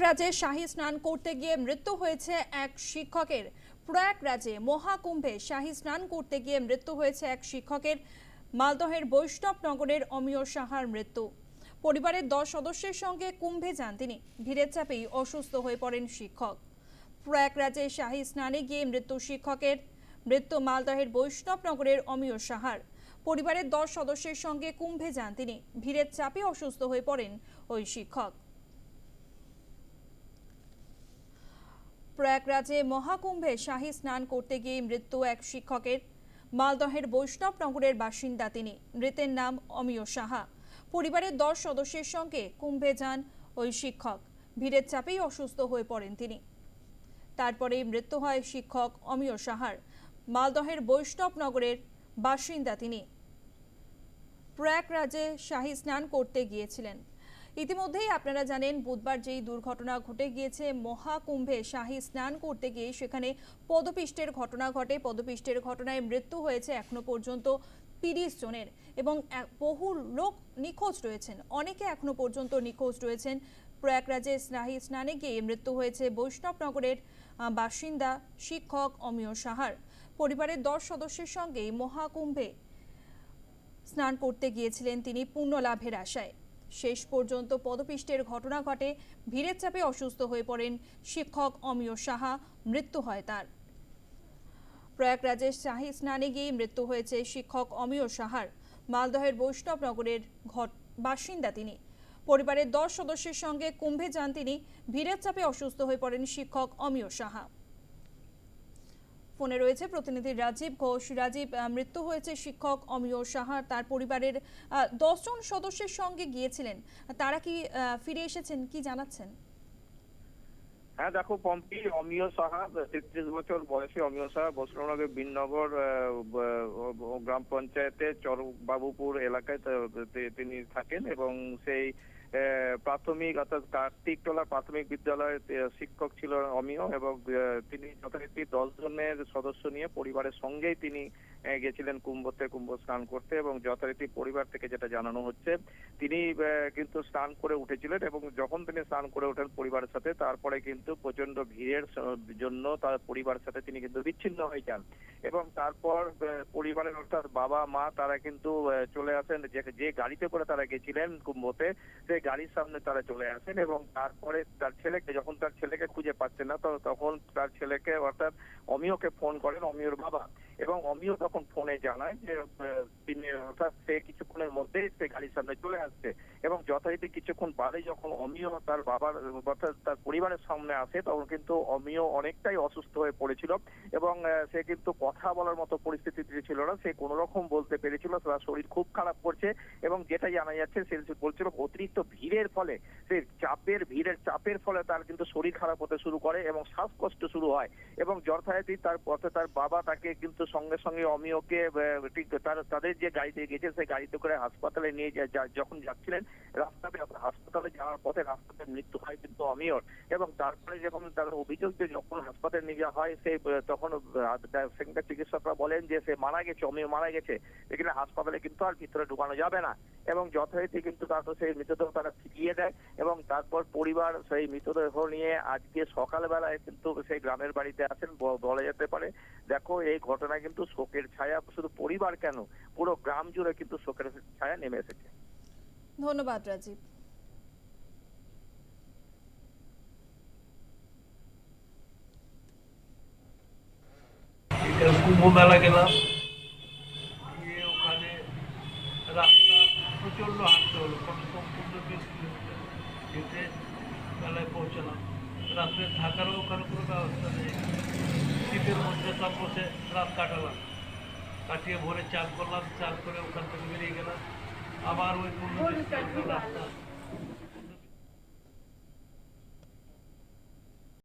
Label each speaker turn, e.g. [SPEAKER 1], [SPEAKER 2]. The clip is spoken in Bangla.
[SPEAKER 1] প্রয়াগরাজে শাহী স্নান করতে গিয়ে মৃত্যু হয়েছে এক শিক্ষকের। প্রয়াগরাজে মহাকুম্ভে শাহী স্নান করতে গিয়ে মৃত্যু হয়েছে এক শিক্ষকের। মালদহের বৈষ্ণবনগরের অমিয় সাহার মৃত্যু। পরিবারের দশ সদস্যের সঙ্গে কুম্ভে যান তিনি। ভিড়ের চাপেই অসুস্থ হয়ে পড়েন শিক্ষক। প্রয়াগরাজে শাহী স্নানে গিয়ে মৃত্যু শিক্ষকের। মৃত্যু মালদহের বৈষ্ণবনগরের অমিয় সাহার। পরিবারের দশ সদস্যের সঙ্গে কুম্ভে যান তিনি। ভিড়ের চাপে অসুস্থ হয়ে পড়েন ওই শিক্ষক। প্রয়াগরাজে মহাকুম্ভে শাহী স্নান করতে গিয়ে মৃত্যু এক শিক্ষকের। মালদহের বৈষ্ণবনগরের বাসিন্দা তিনি। মৃতের নাম অমিয় সাহা। পরিবারের দশ সদস্যের সঙ্গে কুম্ভে যান ওই শিক্ষক। ভিড়ের চাপেই অসুস্থ হয়ে পড়েন তিনি। তারপরেই মৃত্যু হয় শিক্ষক অমিয় সাহার। মালদহের বৈষ্ণবনগরের বাসিন্দা তিনি। প্রয়াগরাজে শাহী স্নান করতে গিয়েছিলেন। ইতিমধ্যেই আপনারা জানেন, বুধবার যেই দুর্ঘটনা ঘটে গিয়েছে, মহাকুম্ভে শাহী স্নান করতে গিয়ে সেখানে পদপিষ্টের ঘটনা ঘটে। পদপিষ্টের ঘটনায় মৃত্যু হয়েছে এখনও পর্যন্ত তিরিশ জনের এবং বহু লোক নিখোঁজ রয়েছেন। অনেকে এখনও পর্যন্ত নিখোঁজ রয়েছেন। প্রয়াগরাজে স্নাহী স্নানে গিয়ে মৃত্যু হয়েছে বৈষ্ণবনগরের বাসিন্দা শিক্ষক অমিয় সাহার। পরিবারের দশ সদস্যের সঙ্গে মহাকুম্ভে স্নান করতে গিয়েছিলেন তিনি পুণ্য লাভের আশায়। শেষ পর্যন্ত পদপিষ্টের ঘটনা ঘটে, ভিড়ের চাপে অসুস্থ হয়ে পড়েন শিক্ষক অমিয় সাহা, মৃত্যু হয় তার। প্রয়াগরাজে শাহী স্নানে গিয়ে মৃত্যু হয়েছে শিক্ষক অমিয় সাহার, মালদহের বৈষ্ণবনগরের ঘট বাসিন্দা তিনি। পরিবারের দশ সদস্যের সঙ্গে কুম্ভে যান তিনি, ভিড়ের চাপে অসুস্থ হয়ে পড়েন শিক্ষক অমিয় সাহা। ফোনে রয়েছে প্রতিনিধি রাজীব ঘোষ। রাজীব মৃত্যু হয়েছে শিক্ষক অমিয় সাহা তার পরিবারের দশজন সদস্যের সঙ্গে গিয়েছিলেন। তারা কি ফিরে এসেছেন? কি জানাচ্ছেন?
[SPEAKER 2] হ্যাঁ দেখো, পম্পি, অমিয় সাহা, তেত্রিশ বছর বয়সী অমিয় সাহা বৈষ্ণবনগর বিননগর গ্রাম পঞ্চায়েতের চরবাবুপুর এলাকায় তিনি থাকেন এবং সেই প্রাথমিক অর্থাৎ কার্তিকতলা প্রাথমিক বিদ্যালয়ের শিক্ষক ছিল অমিয় এবং তিনি যথারীতি দশ জনের সদস্য নিয়ে পরিবারের সঙ্গেই তিনি গেছিলেন কুম্ভতে কুম্ভ স্নান করতে এবং যথারীতি পরিবার থেকে যেটা জানানো হচ্ছে, তিনি কিন্তু স্নান করে উঠেছিলেন এবং যখন তিনি স্নান করে ওঠেন পরিবারের সাথে, তারপরে কিন্তু প্রচণ্ড ভিড়ের জন্য তার পরিবারের সাথে তিনি কিন্তু বিচ্ছিন্ন হয়ে যান এবং তারপর পরিবারের অর্থাৎ বাবা, মা তারা কিন্তু চলে আসেন, যে গাড়িতে করে তারা গেছিলেন কুম্ভতে গাড়ির সামনে তারা চলে আসেন এবং তারপরে তার ছেলেকে, যখন তার ছেলেকে খুঁজে পাচ্ছে না তখন তার ছেলেকে অর্থাৎ অমিয়কে ফোন করেন, অমিয়র বাবা। এবং অমিও তখন ফোনে জানায় যে তিনি অর্থাৎ সে কিছুক্ষণের মধ্যেই সে গাড়ির সামনে চলে আসছে এবং যথারীতি কিছুক্ষণ বাদে যখন অমিয় তার বাবার, অর্থাৎ তার পরিবারের সামনে আসে, তখন কিন্তু অমিয় অনেকটাই অসুস্থ হয়ে পড়েছিল এবং সে কিন্তু কথা বলার মতো পরিস্থিতিতে ছিল না। সে কোনো রকম বলতে পেরেছিল তার শরীর খুব খারাপ করছে এবং যেটা জানা যাচ্ছে, সে বলছিল অতিরিক্ত ভিড়ের ফলে, সে চাপের ভিড়ের চাপের ফলে তার কিন্তু শরীর খারাপ হতে শুরু করে এবং শ্বাসকষ্ট শুরু হয় এবং যথারীতি তার পথে তার বাবা তাকে কিন্তু সঙ্গে সঙ্গে অমিয়কে ঠিক তাদের যে গাড়িতে গেছে সেই গাড়িতে করে হাসপাতালে নিয়ে যখন যাচ্ছিলেন রাস্তাতে হাসপাতালে যাওয়ার পথে রাস্তাতে মৃত্যু হয় কিন্তু অমিয়র। এবং তারপরে যখন তার অভিযোগ যে যখন হাসপাতালে নিয়ে যাওয়া হয়, সেই তখন সেখানকার চিকিৎসকরা বলেন যে সে মারা গেছে, অমিয় মারা গেছে। এখানে হাসপাতালে কিন্তু আর ভিতরে ঢুকানো যাবে না। এবং যথারীতি কিন্তু তারপর সেই মৃতদেহ তারা ফিরিয়ে দেয় এবং তারপর পরিবার সেই মৃতদেহ নিয়ে আজকে সকালবেলায় কিন্তু সেই গ্রামের বাড়িতে আছেন ব- বলা যেতে পারে। দেখো এই ঘটনা কিন্তু শোকের ছায়া শুধু পরিবার কেন পুরো গ্রাম জুড়ে কিন্তু শোকের ছায়া নেমে এসেছে।
[SPEAKER 1] ধন্যবাদ রাজীব।
[SPEAKER 3] কুম্ভ মেলা গেলাম। রাত্রে থাকারও ওখানে কোনো ব্যবস্থা নেই। শীতের মধ্যে সব বসে রাত কাটালাম। কাটিয়ে ভোরে চান করলাম চান করে ওখান থেকে বেরিয়ে গেলাম। আবার ওই রাস্তা